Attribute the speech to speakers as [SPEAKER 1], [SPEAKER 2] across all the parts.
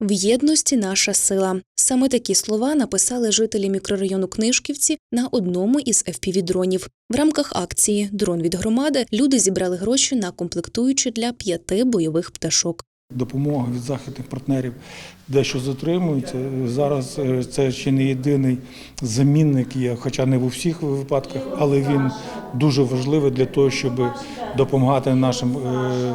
[SPEAKER 1] В єдності наша сила. Саме такі слова написали жителі мікрорайону Книжківці на одному із FPV-дронів. В рамках акції Дрон від громади люди зібрали гроші на комплектуючі для п'яти бойових пташок.
[SPEAKER 2] Допомога від західних партнерів дещо затримується. Зараз е, це ще не єдиний замінник є, хоча не в усіх випадках, але він дуже важливий для того, щоб допомагати нашим е, е,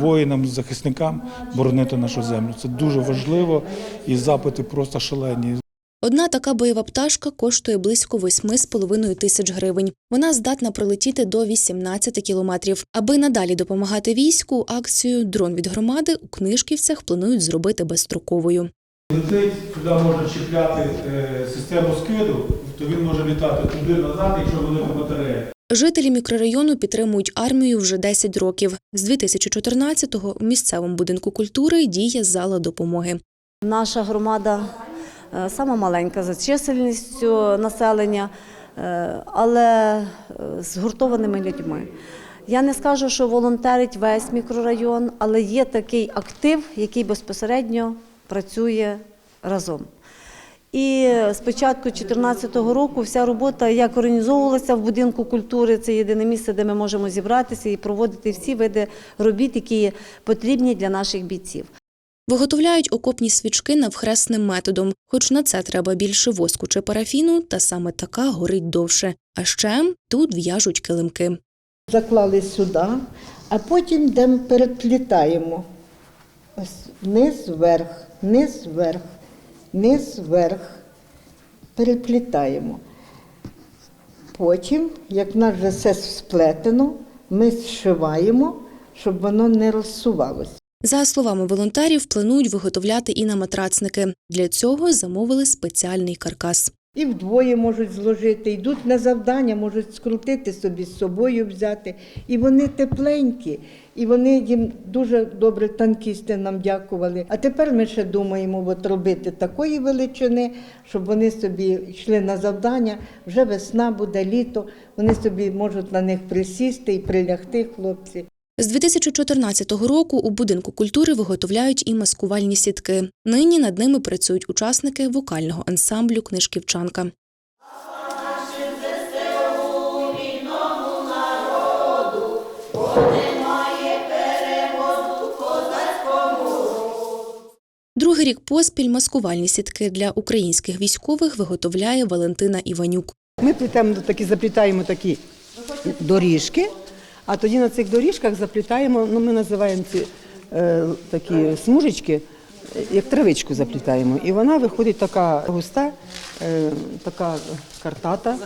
[SPEAKER 2] воїнам, захисникам боронити нашу землю. Це дуже важливо і запити просто шалені.
[SPEAKER 1] Одна така бойова пташка коштує близько 8,5 тисяч гривень. Вона здатна пролетіти до 18 кілометрів. Аби надалі допомагати війську, акцію Дрон від громади у книжківцях планують зробити безстроковою.
[SPEAKER 2] Летить, туди можна чіпляти е, систему скиду, то він може літати туди назад, якщо велика батарея.
[SPEAKER 1] Жителі мікрорайону підтримують армію вже 10 років. З 2014-го у місцевому будинку культури діє зала допомоги.
[SPEAKER 3] Наша громада сама маленька за чисельністю населення, е, але е, з гуртованими людьми. Я не скажу, що волонтерить весь мікрорайон, але є такий актив, який безпосередньо працює разом. І з початку 2014 року вся робота як організовувалася в будинку культури. Це єдине місце, де ми можемо зібратися і проводити всі види робіт, які потрібні для наших бійців.
[SPEAKER 1] Виготовляють окопні свічки навхресним методом, хоч на це треба більше воску чи парафіну, та саме така горить довше. А ще тут в'яжуть килимки.
[SPEAKER 4] заклали сюди, а потім йдемо переплітаємо. Ось вниз вверх, вниз вверх, вниз вверх. Переплітаємо. Потім, як в нас вже все сплетено, ми зшиваємо, щоб воно не розсувалося.
[SPEAKER 1] За словами волонтерів, планують виготовляти і на матрацники. Для цього замовили спеціальний каркас.
[SPEAKER 4] І вдвоє можуть зложити, йдуть на завдання, можуть скрутити собі з собою взяти. І вони тепленькі, і вони їм дуже добре танкісти нам дякували. А тепер ми ще думаємо от робити такої величини, щоб вони собі йшли на завдання. Вже весна буде, літо. Вони собі можуть на них присісти і прилягти, хлопці.
[SPEAKER 1] З 2014 року у будинку культури виготовляють і маскувальні сітки. Нині над ними працюють учасники вокального ансамблю Книжківчанка. Другий рік поспіль маскувальні сітки для українських військових виготовляє Валентина Іванюк.
[SPEAKER 5] Ми плетемо такі, заплітаємо такі доріжки, а тоді на цих доріжках заплітаємо, ну ми називаємо ці е, такі смужечки, як травичку заплітаємо. І вона виходить така густа, е, така картата,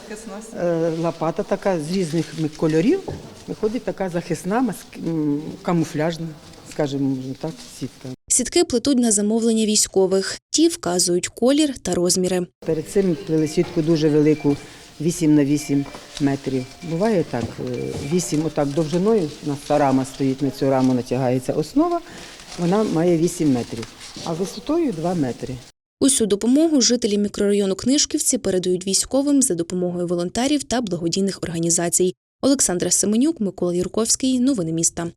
[SPEAKER 5] е, лопата така з різних кольорів. Виходить така захисна, маск- камуфляжна, скажімо, так, сітка.
[SPEAKER 1] Сітки плетуть на замовлення військових. Ті вказують колір та розміри.
[SPEAKER 5] Перед цим плели сітку дуже велику, 8 на 8 метрів. Буває так, вісім отак довжиною, у нас та рама стоїть, на цю раму натягається основа, вона має 8 метрів, а висотою 2 метри.
[SPEAKER 1] Усю допомогу жителі мікрорайону Книжківці передають військовим за допомогою волонтерів та благодійних організацій. Олександра Семенюк, Микола Юрковський. Новини міста.